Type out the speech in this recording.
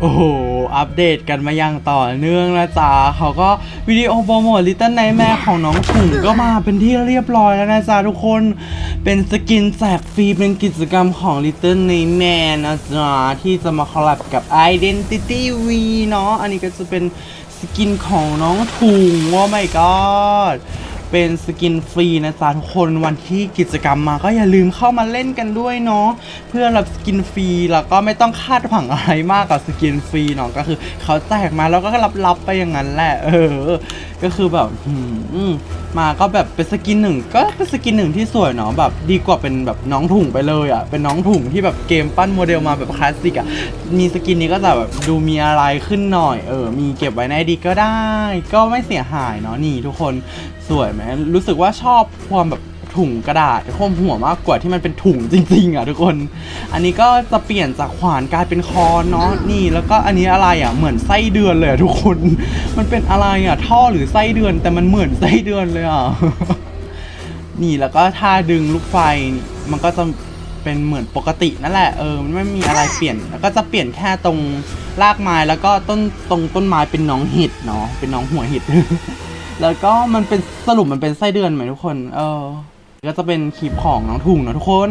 โอ้โห อัปเดตกันมาอย่างต่อเนื่องนะจ๊ะเขาก็วิดีโอโปรโมท Little Nightmare ของน้องถุงก็มาเป็นที่เรียบร้อยแล้วนะจ๊ะทุกคน เป็นสกินแจกฟรีเป็นกิจกรรมของ Little Nightmare นะจ๊ะที่จะมาคอลแลบกับ Identity V เนาะ อันนี้ก็จะเป็นสกินของน้องถุงว่า my god เป็นสกินฟรีนะจ๊ะทุกคนวันที่กิจกรรมมาก็อย่าลืมเข้ามาเล่นกันด้วยเนาะเพื่อรับสกินฟรีแล้วก็ไม่ต้องคาดหวังอะไรมากกับสกินฟรีเนาะก็คือเขาแจกมาแล้วก็รับรับไปอย่างนั้นแหละ เออ ก็คือแบบอืม มาก็แบบเป็นสกินหนึ่งก็เป็นสกินหนึ่งที่สวยเนาะแบบดีกว่าเป็นแบบน้องถุงไปเลยอะ่ะเป็นน้องถุงที่แบบเกมปั้นโมเดลมาแบบคลาสสิกอะ่ะมีสกินนี้ก็จะแบบดูมีอะไรขึ้นหน่อยเออมีเก็บไว้ในดีก็ได้ ก็ไม่เสียหายเนาะนี่ทุกคนสวยไหมรู้สึกว่าชอบความแบบ ถุงกระดาษโคมหัวมากกว่าที่มันเป็นถุงจริงๆอะทุกคน อันนี้ก็จะเปลี่ยนจากขวานกลายเป็นคอนเนาะนี่แล้วก็อันนี้อะไรอะเหมือนไส้เดือนเลยอะทุกคน มันเป็นอะไรอะท่อหรือไส้เดือน แต่มันเหมือนไส้เดือนเลยอะนี่แล้วก็ท่าดึงลูกไฟมันก็จะเป็นเหมือนปกตินั่นแหละเออมันไม่มีอะไรเปลี่ยนแล้วก็จะเปลี่ยนแค่ตรงรากไม้แล้วก็ต้นตรงต้นไม้เป็นน้องเห็ดเนาะเป็นน้องหัวเห็ดแล้วก็มันเป็นสรุปมันเป็นไส้เดือนไหมทุกคน เออ ก็จะเป็นคลิปของน้องถุงนะทุกคน